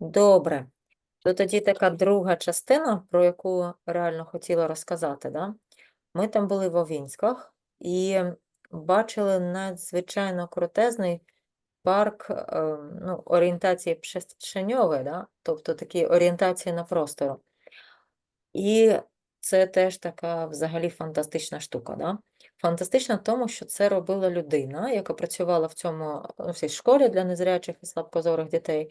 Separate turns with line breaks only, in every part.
Добре. То тоді така друга частина, про яку реально хотіла розказати. Да? Ми там були в Овінськах і бачили надзвичайно крутезний парк е, ну, орієнтації пшеньової, да? тобто такі орієнтації на простору. І це теж така взагалі фантастична штука. Да? Фантастична в тому, що це робила людина, яка працювала в цьому ну, в цій школі для незрячих і слабкозорих дітей.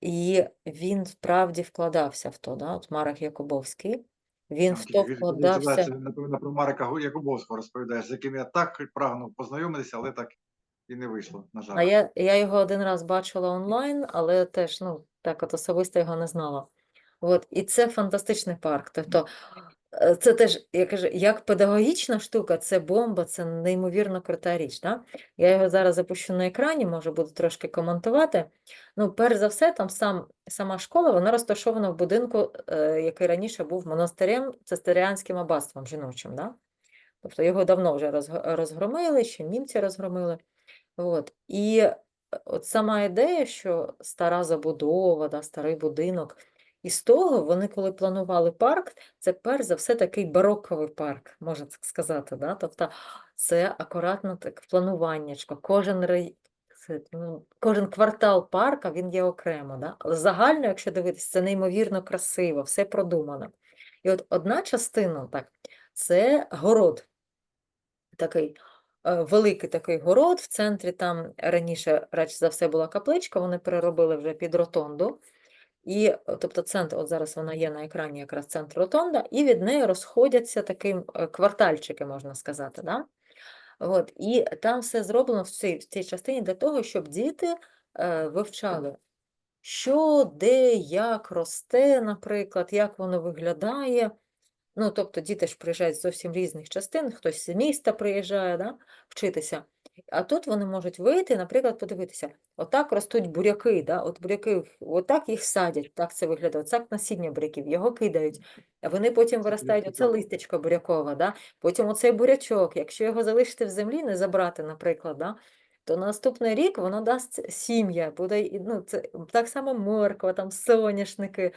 І він справді вкладався в то, да? От Марок Якубовський. Він в то вкладався.
Напевно, про Марика Якубовського розповідаєш, з яким я так прагнув познайомитися, але так і не вийшло, на жаль.
А я, я його один раз бачила онлайн, але теж, ну, так от особисто його не знала. От, і це фантастичний парк. Тобто, це теж, я кажу, як педагогічна штука, це бомба, це неймовірно крута річ. Да? Я його зараз запущу на екрані, може буду трошки коментувати. Ну, перш за все, там сам, сама школа, вона розташована в будинку, е, який раніше був монастирем, цистеріанським аббатством жіночим. Да? Тобто його давно вже розгромили, ще німці розгромили. От. І е, от сама ідея, що стара забудова, да, старий будинок, і з того вони, коли планували парк, це перш за все такий бароковий парк, можна так сказати. Да? Тобто це акуратно так плануваннячко, кожен ну, кожен квартал парка він є окремо. Да? Але загально, якщо дивитися, це неймовірно красиво, все продумано. І от одна частина, так, це город такий е, великий такий город, в центрі там раніше, радше за все, була капличка, вони переробили вже під ротонду. І, е, тобто, центр, от зараз вона є на екрані, якраз центр ротонда, і від неї розходяться такі е, квартальчики, можна сказати. Да? От, і там все зроблено в цій, в цій частині для того, щоб діти е, вивчали, що, де, як росте, наприклад, як воно виглядає. Ну, тобто діти ж приїжджають з зовсім різних частин, хтось з міста приїжджає да, вчитися. А тут вони можуть вийти, наприклад, подивитися, отак ростуть буряки, да, от буряки, отак їх садять, так це виглядає, так насіння буряків, його кидають, а вони потім виростають, оце листячко бурякове, да, потім оцей бурячок, якщо його залишити в землі, не забрати, наприклад, да, то на наступний рік воно дасть сім'я, буде, ну, це так само морква, там соняшники,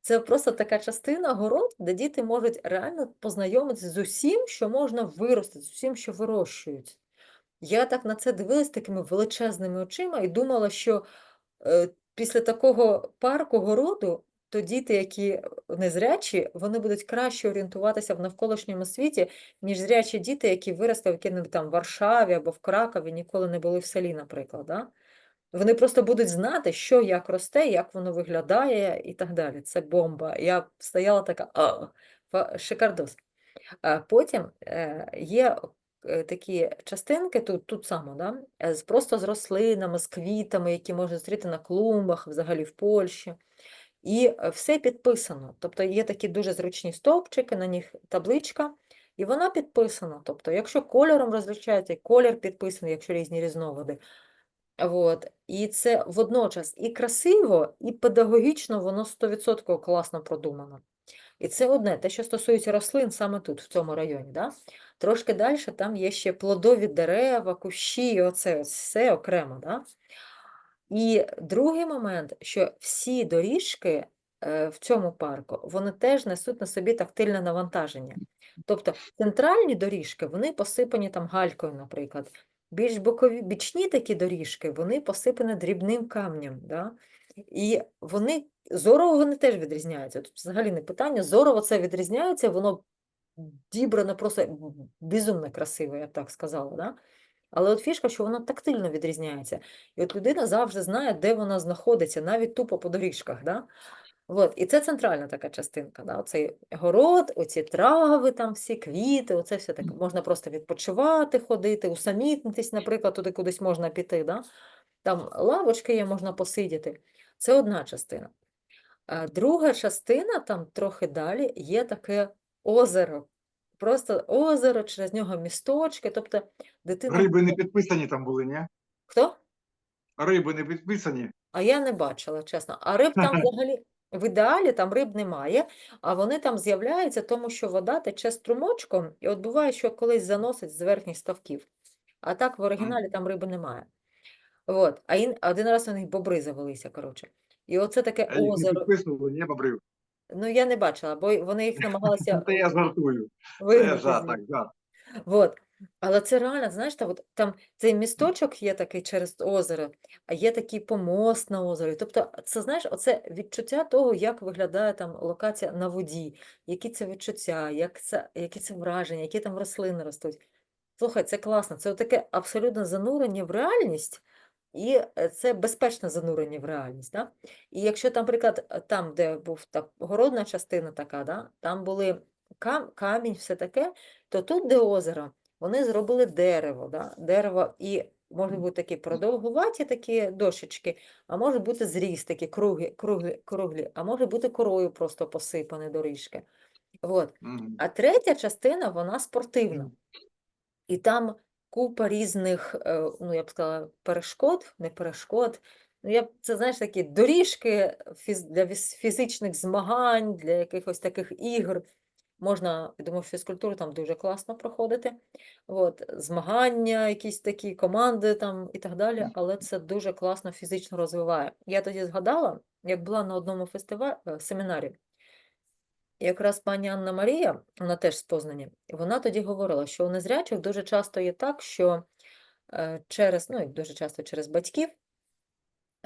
це просто така частина город, де діти можуть реально познайомитися з усім, що можна виростити, з усім, що вирощують. Я так на це дивилась такими величезними очима і думала, що е, після такого парку городу, то діти, які незрячі, вони будуть краще орієнтуватися в навколишньому світі, ніж зрячі діти, які виросли в якій-небудь там Варшаві або в Кракові, ніколи не були в селі, наприклад. Да? Вони просто будуть знати, що як росте, як воно виглядає і так далі. Це бомба. Я стояла така а, шикардос. Потім е, є такі частинки тут, тут само, да? е, просто з рослинами, з квітами, які можна зустріти на клумбах, взагалі в Польщі. І е, все підписано. Тобто є такі дуже зручні стовпчики, на них табличка, і вона підписана. Тобто, якщо кольором розлічається, і колір підписаний, якщо різні різновиди. От. І це водночас і красиво, і педагогічно воно 100% класно продумано. І це одне, те, що стосується рослин саме тут, в цьому районі. Да? Трошки далі там є ще плодові дерева, кущі, і оце все окремо. Да? І другий момент, що всі доріжки е, в цьому парку, вони теж несуть на собі тактильне навантаження. Тобто центральні доріжки, вони посипані там галькою, наприклад. Більш бокові, бічні такі доріжки, вони посипані дрібним камнем. Да? І вони зорово вони теж відрізняються. Тут взагалі не питання. Зорово це відрізняється, воно дібрано просто безумно красиво, я б так сказала. Да? Але от фішка, що воно тактильно відрізняється. І от людина завжди знає, де вона знаходиться, навіть тупо по доріжках. Да? От, і це центральна така частинка. Да? Оцей город, оці трави, там всі квіти, оце все таке. Можна просто відпочивати, ходити, усамітнитись, наприклад, туди кудись можна піти. Да? Там лавочки є, можна посидіти. Це одна частина. Друга частина, там трохи далі, є таке озеро. Просто озеро, через нього місточки. Тобто дитина.
Риби не підписані там були, ні?
Хто?
Риби не підписані.
А я не бачила, чесно. А риб там взагалі в ідеалі там риб немає, а вони там з'являються, тому що вода тече струмочком, і от буває, що колись заносить з верхніх ставків. А так в оригіналі там риби немає. От. А ін... один раз у них бобри завелися, коротше. І оце таке
А їх не підписували, ні, бобрив.
Ну, я не бачила, бо вони їх намагалися
Та я жартую. Це
вигнати.
жарт, так, жарт.
Вот. Але це реально, знаєш, та от там цей місточок є такий через озеро, а є такий помост на озері. Тобто, це знаєш, оце відчуття того, як виглядає там локація на воді, які це відчуття, як це, які це враження, які там рослини ростуть. Слухай, це класно. Це таке абсолютне занурення в реальність, і е, це безпечне занурення в реальність. Да? І якщо, там, наприклад, е, там, де був так, городна частина така, да, там були кам, камінь, все таке, то тут, де озеро, вони зробили дерево, да? дерево і можуть бути такі продовгуваті такі дощечки, а може бути зріз такі круглі, круглі, круглі, а може бути корою просто посипані доріжки. От. А третя частина, вона спортивна. І там купа різних, е, ну, я б сказала, перешкод, не перешкод. Ну, я б, це, знаєш, такі доріжки для фізичних змагань, для якихось таких ігор. Можна, я думаю, фізкультуру там дуже класно проходити. От, змагання, якісь такі команди там і так далі, але це дуже класно фізично розвиває. Я тоді згадала, як була на одному фестивалі, семінарі, і якраз пані Анна Марія, вона теж з Познані, вона тоді говорила, що у незрячих дуже часто є так, що е, через, ну, і дуже часто через батьків,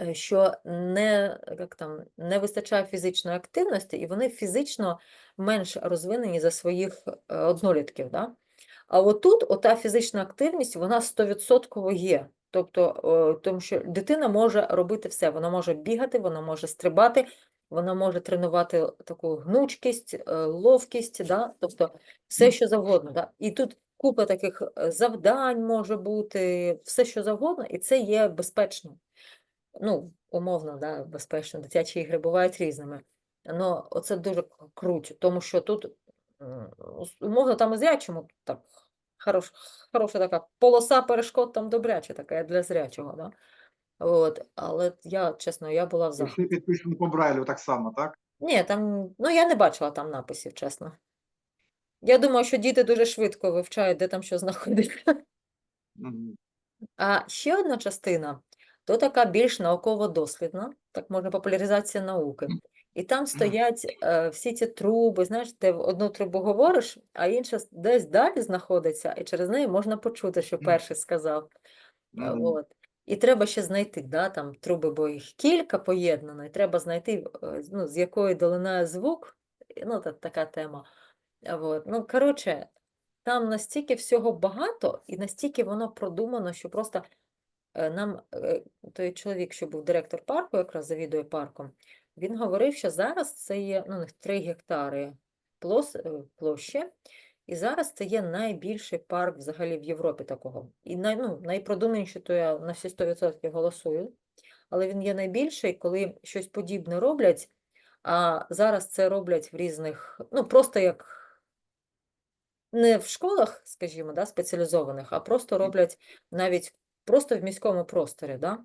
е, що не, як там, не вистачає фізичної активності, і вони фізично менш розвинені за своїх е, однолітків. Да? А отут ота фізична активність, вона 100% є. Тобто, тому що дитина може робити все. Вона може бігати, вона може стрибати, вона може тренувати таку гнучкість, е, ловкість, да? тобто все, що завгодно. Да? І тут купа таких е, завдань може бути, все, що завгодно, і це є безпечно. Ну, умовно, да, безпечно. Дитячі ігри бувають різними. Ну, оце дуже к- круть, тому що тут, умовно, там і зрячому так хорош, хороша така полоса перешкод там добряча така для зрячого. Да? От, але я, чесно, я була в
І
захваті.
підписані по Брайлю так само, так?
Ні, там, ну я не бачила там написів, чесно. Я думаю, що діти дуже швидко вивчають, де там що знаходиться.
Мгм.
А ще одна частина то така більш науково-дослідна, так можна популяризація науки. І там стоять е, всі ці труби, знаєш, ти в одну трубу говориш, а інша с- десь далі знаходиться, і через неї можна почути, що
Мгм.
перший сказав. Е,
Мгм.
От. І треба ще знайти, да, там труби, бо їх кілька поєднано, і треба знайти, е, ну, з якої долинає звук, ну, та, така тема. От. Ну, коротше, там настільки всього багато, і настільки воно продумано, що просто е, нам е, той чоловік, що був директор парку, якраз завідує парком, він говорив, що зараз це є ну, 3 гектари площі, і зараз це є найбільший парк взагалі в Європі такого. І най, ну, найпродуманіший, то я на всі 100% голосую, але він є найбільший, коли щось подібне роблять, а зараз це роблять в різних, ну просто як не в школах, скажімо, да, спеціалізованих, а просто роблять навіть просто в міському просторі, да?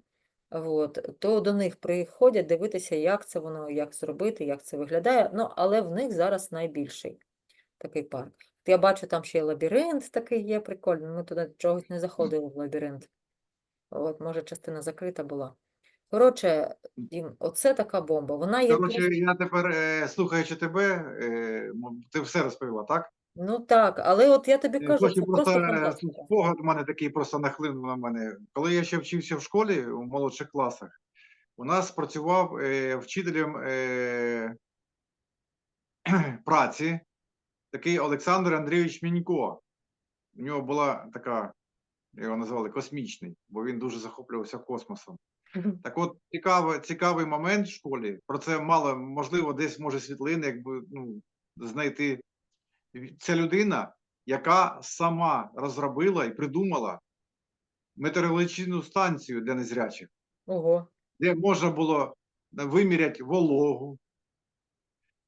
От, то до них приходять дивитися, як це воно, як зробити, як це виглядає. Ну, але в них зараз найбільший такий парк. Я бачу, там ще й лабіринт такий є, прикольний. Ми туди чогось не заходили в лабіринт. От, може, частина закрита була. Коротше, Дім, оце така бомба. Вона є
Коротше,
просто-
я тепер, е, слухаючи тебе, е, м, ти все розповіла, так?
Ну так, але от я тобі
Е,
кажу,
Хочу
це
просто
просто
е,
фантастика.
спогад у мене такий просто нахлинув на мене. Коли я ще вчився в школі у молодших класах, у нас працював е, вчителем е, праці такий Олександр Андрійович Мінько. У нього була така, його називали космічний, бо він дуже захоплювався космосом. Так от, цікавий, цікавий момент в школі. Про це мало, можливо, десь може світлини, якби ну, знайти. Це людина, яка сама розробила і придумала метеорологічну станцію для незрячих,
Ого.
де можна було виміряти вологу,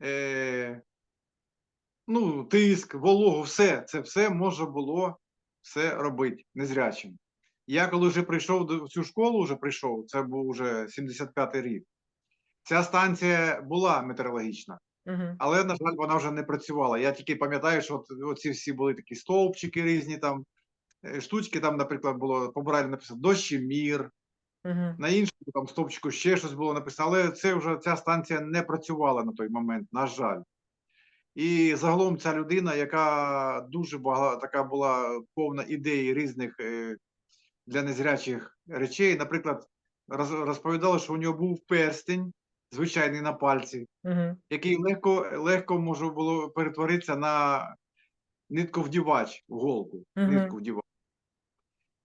е, ну, тиск, вологу, все. Це все можна було все робити незрячим. Я коли вже прийшов до цю школу, вже прийшов, це був вже 75-й рік. Ця станція була метеорологічна, але, на жаль, вона вже не працювала. Я тільки пам'ятаю, що оці всі були такі стовпчики різні там, е, штучки, там, наприклад, було по Брайлю написано дощемір,
Мгм.
на іншому там стовпчику ще щось було написано, але це вже ця станція не працювала на той момент, на жаль. І загалом ця людина, яка дуже багато така була повна ідей різних е, для незрячих речей. Наприклад, роз- розповідали, що у нього був перстень, звичайний на пальці,
угу.
який легко, легко може було перетворитися на нитковдівач, голку,
Мгм.
нитковдівач.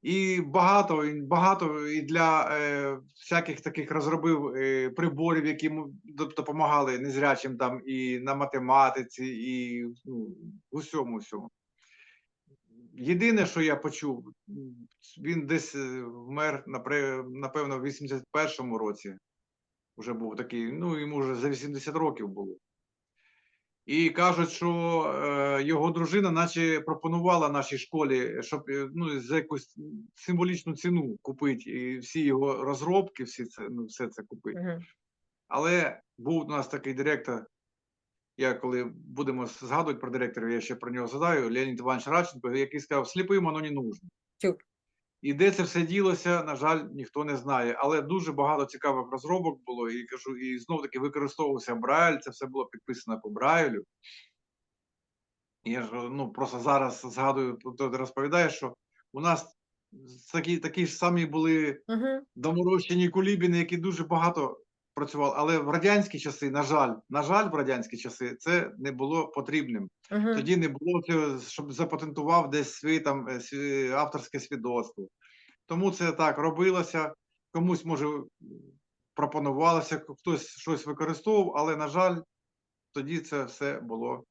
І багато, багато і для е, всяких таких розробив е, приборів, які допомагали незрячим там і на математиці, і ну, усьому всьому. Єдине, що я почув, він десь е, вмер, напевно, в 81-му році. Вже був такий, ну йому вже за 80 років було. І кажуть, що е, його дружина, наче пропонувала нашій школі, щоб е, ну, за якусь символічну ціну купити і всі його розробки, всі це, ну, все це купити. Але був у нас такий директор. Я коли будемо згадувати про директорів, я ще про нього згадаю, Леонід Іванович Радченко, який сказав, сліпим воно не нужно. І де це все ділося, на жаль, ніхто не знає. Але дуже багато цікавих розробок було, і кажу, і знов таки використовувався Брайль, це все було підписано по Брайлю. Я ж ну, просто зараз згадую, то ти розповідаєш, що у нас такі, такі ж самі були
Мгм.
доморощені кулібіни, які дуже багато працювали. Але в радянські часи, на жаль, на жаль, в радянські часи це не було потрібним.
Мгм.
Тоді не було щоб запатентував десь свій там е, свій авторське свідоцтво. Тому це так робилося. Комусь може пропонувалося, хтось щось використовував, але на жаль, тоді це все було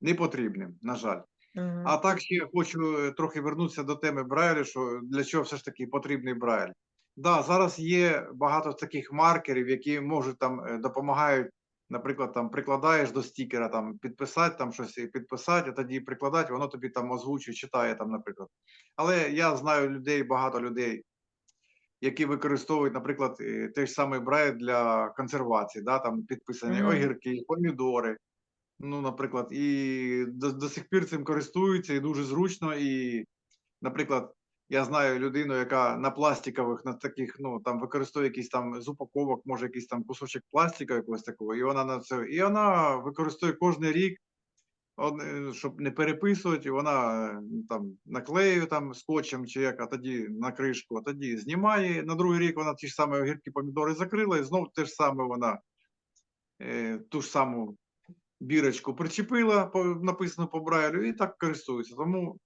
непотрібним. На жаль.
Мгм.
А так ще хочу е, трохи вернутися до теми Брайлю, що для чого все ж таки потрібний Брайль. Да, зараз є багато таких маркерів, які можуть там е, допомагають. Наприклад, там прикладаєш до стікера, там підписати там щось і підписати, а тоді прикладати, воно тобі там озвучує, читає там, наприклад. Але я знаю людей, багато людей, які використовують, наприклад, е, той ж самий Брайль для консервації, да, там підписані
Мгм.
огірки, помідори. Ну, наприклад, і до, до сих пір цим користуються, і дуже зручно. І, наприклад, я знаю людину, яка на пластикових, на таких, ну там використовує якийсь там з упаковок, може якийсь там кусочок пластика якогось такого, і вона на це, і вона використовує кожен рік, е, щоб не переписувати, вона е, там наклеює там скотчем чи як, а тоді на кришку, а тоді знімає. На другий рік вона ті ж самі огірки, помідори закрила, і знову те ж саме вона е, ту ж саму бірочку причепила, написано по Брайлю, і так користуються. Тому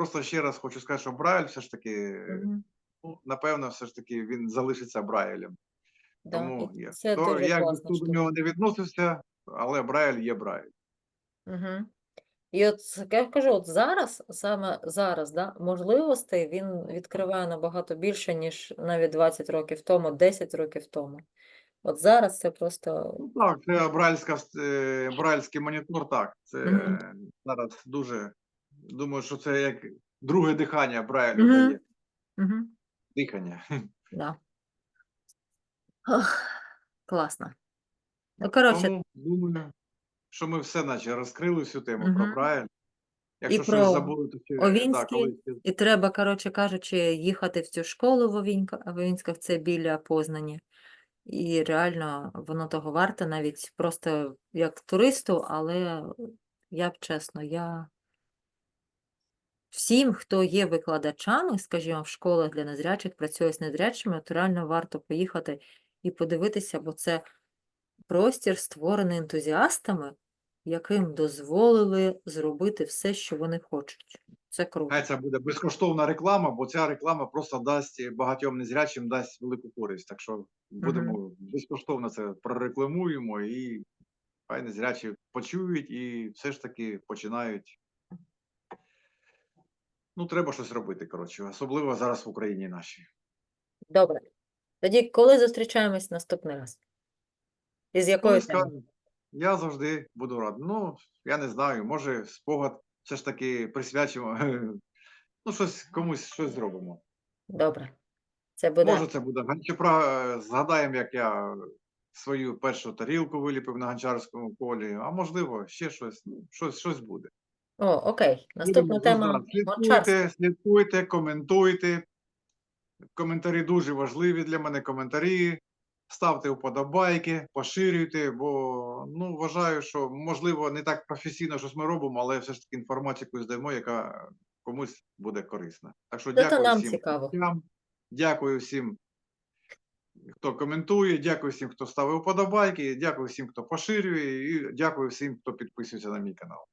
просто ще раз хочу сказати, що Брайль все ж таки,
Мгм.
ну, напевно, все ж таки він залишиться Брайлем.
Да,
Тому я,
це
то,
дуже
як
класна
хто до нього не відносився, але Брайль є Брайль.
Мгм. І от я кажу, от зараз, саме зараз, да, можливостей він відкриває набагато більше, ніж навіть 20 років тому, 10 років тому. От зараз це просто
Ну так, це брайльська, е, брайльський монітор, так. Це е, зараз дуже, думаю, що це як друге дихання Брайлю
Мгм.
дає.
Мгм.
Дихання.
Да. Ох, класно. Ну, коротше,
Тому думаю, що ми все наче розкрили всю тему про
Мгм.
Брайль. Якщо
про
щось забули, то ще да,
Овінський,
коли
і треба, коротше кажучи, їхати в цю школу в Овінька, в Овінськах, це біля Познані. І реально воно того варте навіть просто як туристу, але я б чесно, я всім, хто є викладачами, скажімо, в школах для незрячих, працює з незрячими, то реально варто поїхати і подивитися, бо це простір, створений ентузіастами, яким дозволили зробити все, що вони хочуть. Це круто.
Хай це буде безкоштовна реклама, бо ця реклама просто дасть багатьом незрячим дасть велику користь. Так що будемо безкоштовно це прорекламуємо і хай незрячі почують і все ж таки починають. Ну, треба щось робити, коротше, особливо зараз в Україні нашій.
Добре. Тоді коли зустрічаємось наступний раз? І з якою темою?
я завжди буду радий. Ну, я не знаю, може, спогад все ж таки присвячимо. Ну, щось комусь щось зробимо.
Добре. Це буде.
Може, це буде Гончапра. Згадаємо, як я свою першу тарілку виліпив на гончарському полі, а можливо, ще щось, ну, щось, щось буде.
О, окей. Наступна
Будемо,
тема.
Слідкуйте, слідкуйте, коментуйте. Коментарі дуже важливі для мене. Коментарі. Ставте вподобайки, поширюйте, бо ну, вважаю, що можливо не так професійно щось ми робимо, але все ж таки інформацію якусь даємо, яка комусь буде корисна. Так що
Це
дякую
нам
всім
цікаво.
глядачам, дякую всім, хто коментує, дякую всім, хто ставив вподобайки, дякую всім, хто поширює, і дякую всім, хто підписується на мій канал.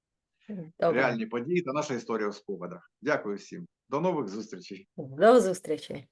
Добре.
Реальні події та наша історія у спогадах. Дякую всім. До нових зустрічей.
До зустрічі.